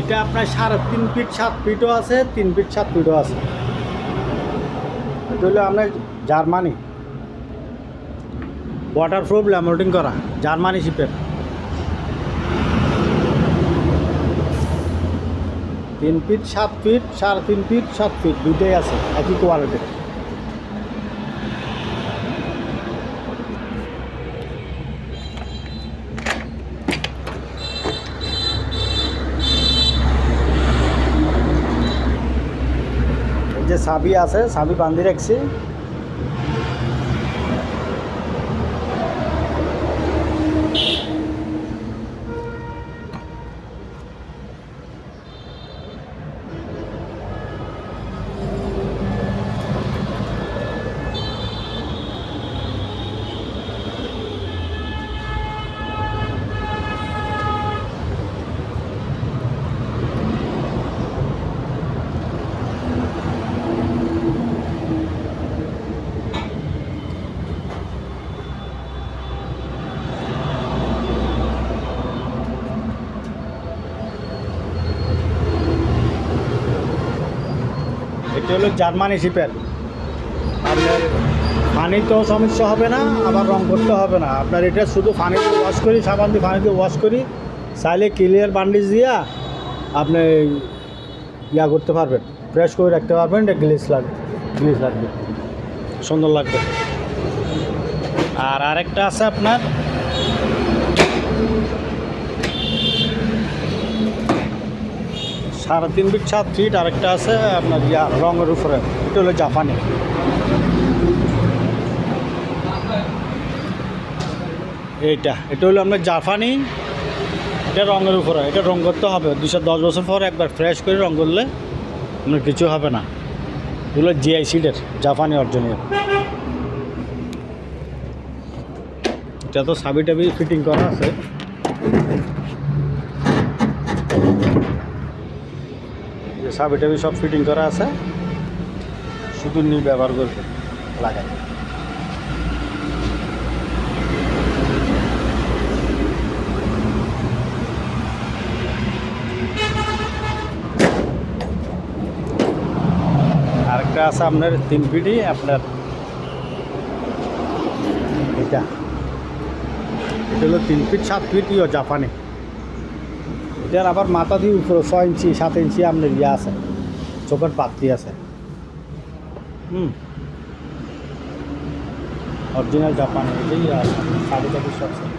এটা আপনার সাড়ে তিন ফিট সাত ফিটও আছে, তিন ফিট সাত ফিটও আছে। এটা হলো আপনার জার্মানি। ওয়াটার প্রুফ ল্যামোটিং করা, জার্মানি শিপের তিন ফিট সাত ফিট সাড়ে তিন ফিট সাত ফিট দুটোই আছে, একই কোয়ালিটির যে সাবি আছে সাবি বান্ধি রাখছি হলো জার্মানি শিপের আপনার পানিতেও সমস্যা হবে না, আবার রং করতে হবে না। আপনার এটা শুধু পানিতে ওয়াশ করি, সাবান দিয়ে পানিতে ওয়াশ করি, চাইলে ক্লিয়ার বান্ডিজ দিয়া আপনি ইয়া করতে পারবেন ফ্রেশ করে রাখতে পারবেন, এটা গ্লিস লাগবে গ্লিস লাগবে। সুন্দর লাগবে। আর আরেকটা আছে আপনার সাড়ে তিন ফিট সাত ফিট আরেকটা আছে, আপনার ইয়া, রঙের উপরে। এটা হলো জাপানি। এইটা, এটা হলো আপনার জাপানি। এটা রঙের উপরে, এটা রঙ করতে হবে। দুশো দশ বছর পর একবার ফ্রেশ করে রঙ করলে আপনার কিছু হবে না। এগুলো জিআই সিডের জাপানি অর্জনীয়। এটা তো সাবি টাবি ফিটিং করা আছে। যে সাবি টাবি সব ফিটিং করা আছে। শুধু নিয়ে ব্যবহার করবে লাগাই আরেকটা আছে আপনার তিন ফিটই আপনার এটা। এটা হলো তিন ফিট সাত ফিট ইয়ে জাপানি। এটার আবার মাথা দিয়ে উপরে ছয় ইঞ্চি, সাত ইঞ্চি আপনার ইয়ে আছে, চোখের পাত্রি আছে। হুম। অরিজিনাল জাপানি এটাই আছে সাড়ে সব